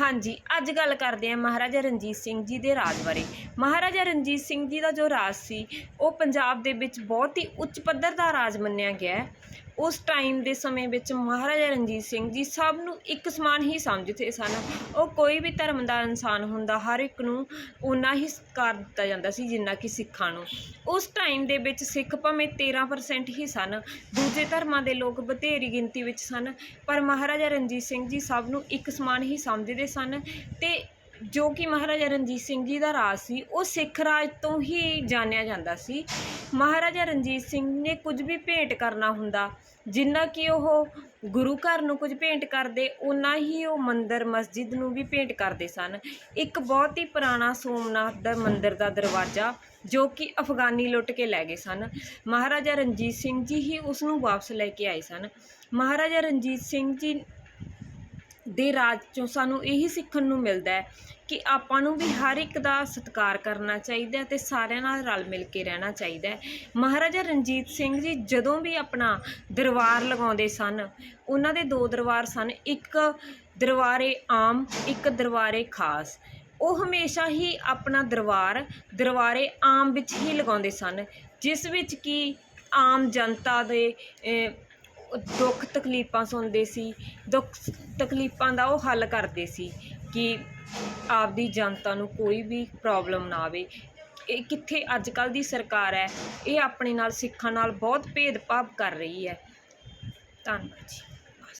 ਹਾਂਜੀ, ਅੱਜ ਗੱਲ ਕਰਦੇ ਹਾਂ ਮਹਾਰਾਜਾ ਰਣਜੀਤ ਸਿੰਘ ਜੀ ਦੇ ਰਾਜ ਬਾਰੇ। ਮਹਾਰਾਜਾ ਰਣਜੀਤ ਸਿੰਘ ਜੀ ਦਾ ਜੋ ਰਾਜ ਸੀ, ਉਹ ਪੰਜਾਬ ਦੇ ਵਿੱਚ ਬਹੁਤ ਹੀ ਉੱਚ ਪੱਧਰ ਦਾ ਰਾਜ ਮੰਨਿਆ ਗਿਆ ਉਸ ਟਾਈਮ ਦੇ ਸਮੇਂ ਵਿੱਚ ਮਹਾਰਾਜਾ ਰਣਜੀਤ ਸਿੰਘ ਜੀ ਸਭ ਨੂੰ ਇੱਕ ਸਮਾਨ ਹੀ ਸਮਝਦੇ ਸਨ। ਉਹ ਕੋਈ ਵੀ ਧਰਮ ਦਾ ਇਨਸਾਨ ਹੁੰਦਾ, ਹਰ ਇੱਕ ਨੂੰ ਉਨਾ ਹੀ ਸਤਿਕਾਰ ਦਿੱਤਾ ਜਾਂਦਾ ਸੀ ਜਿੰਨਾ ਕਿ ਸਿੱਖਾਂ ਨੂੰ। ਉਸ ਟਾਈਮ ਦੇ ਵਿੱਚ ਸਿੱਖ ਭਾਵੇਂ 13% ਹੀ ਸਨ, ਦੂਜੇ ਧਰਮਾਂ ਦੇ ਲੋਕ ਬਥੇਰੀ ਗਿਣਤੀ ਵਿੱਚ ਸਨ, ਪਰ ਮਹਾਰਾਜਾ ਰਣਜੀਤ ਸਿੰਘ ਜੀ ਸਭ ਨੂੰ ਇੱਕ ਸਮਾਨ ਹੀ ਸਮਝਦੇ ਸਨ ਤੇ ਜੋ ਕਿ ਮਹਾਰਾਜਾ ਰਣਜੀਤ ਸਿੰਘ ਜੀ ਦਾ ਰਾਜ ਸੀ, ਉਹ ਸਿੱਖ ਰਾਜ ਤੋਂ ਹੀ ਜਾਣਿਆ ਜਾਂਦਾ ਸੀ। ਮਹਾਰਾਜਾ ਰਣਜੀਤ ਸਿੰਘ ਨੇ ਕੁਝ ਵੀ ਭੇਂਟ ਕਰਨਾ ਹੁੰਦਾ, ਜਿੰਨਾ ਕਿ ਉਹ ਗੁਰੂ ਘਰ ਨੂੰ ਕੁਝ ਭੇਂਟ ਕਰਦੇ ਉਨਾ ਹੀ ਉਹ ਮੰਦਰ, ਮਸਜਿਦ ਨੂੰ ਵੀ ਭੇਂਟ ਕਰਦੇ ਸਨ। ਇੱਕ ਬਹੁਤ ਹੀ ਪੁਰਾਣਾ ਸੋਮਨਾਥ ਦਾ ਮੰਦਰ ਦਾ ਦਰਵਾਜ਼ਾ, ਜੋ ਕਿ ਅਫਗਾਨੀ ਲੁੱਟ ਕੇ ਲੈ ਗਏ ਸਨ। ਮਹਾਰਾਜਾ ਰਣਜੀਤ ਸਿੰਘ ਜੀ ਹੀ ਉਸ ਨੂੰ ਵਾਪਸ ਲੈ ਕੇ ਆਏ ਸਨ। ਮਹਾਰਾਜਾ ਰਣਜੀਤ ਸਿੰਘ ਜੀ ਦੇ ਰਾਜ ਚੋਂ ਸਾਨੂੰ ਇਹੀ ਸਿੱਖਣ ਨੂੰ ਮਿਲਦਾ ਕਿ ਆਪਾਂ ਨੂੰ ਵੀ ਹਰ ਇੱਕ ਦਾ ਸਤਿਕਾਰ ਕਰਨਾ ਚਾਹੀਦਾ ਅਤੇ ਸਾਰਿਆਂ ਨਾਲ ਰਲ ਮਿਲ ਕੇ ਰਹਿਣਾ ਚਾਹੀਦਾ ਮਹਾਰਾਜਾ ਰਣਜੀਤ ਸਿੰਘ ਜੀ ਜਦੋਂ ਵੀ ਆਪਣਾ ਦਰਬਾਰ ਲਗਾਉਂਦੇ ਸਨ, ਉਹਨਾਂ ਦੇ ਦੋ ਦਰਬਾਰ ਸਨ, ਇੱਕ ਦਰਬਾਰੇ ਆਮ, ਇੱਕ ਦਰਬਾਰੇ ਖਾਸ। ਉਹ ਹਮੇਸ਼ਾ ਹੀ ਆਪਣਾ ਦਰਬਾਰ ਦਰਬਾਰੇ ਆਮ ਵਿੱਚ ਹੀ ਲਗਾਉਂਦੇ ਸਨ, ਜਿਸ ਵਿੱਚ ਕਿ ਆਮ ਜਨਤਾ ਦੇ ਦੁੱਖ ਤਕਲੀਫਾਂ ਸੁਣਦੇ ਸੀ, ਦੁੱਖ ਤਕਲੀਫਾਂ ਦਾ ਉਹ ਹੱਲ ਕਰਦੇ ਸੀ ਕਿ ਆਪਦੀ ਜਨਤਾ ਨੂੰ ਕੋਈ ਵੀ ਪ੍ਰੋਬਲਮ ਨਾ ਆਵੇ। ਇਹ ਕਿੱਥੇ ਅੱਜ ਕੱਲ ਦੀ ਸਰਕਾਰ ਹੈ, ਇਹ ਆਪਣੇ ਨਾਲ, ਸਿੱਖਾਂ ਨਾਲ ਬਹੁਤ ਭੇਦਭਾਵ ਕਰ ਰਹੀ ਹੈ। ਧੰਨਵਾਦ ਜੀ।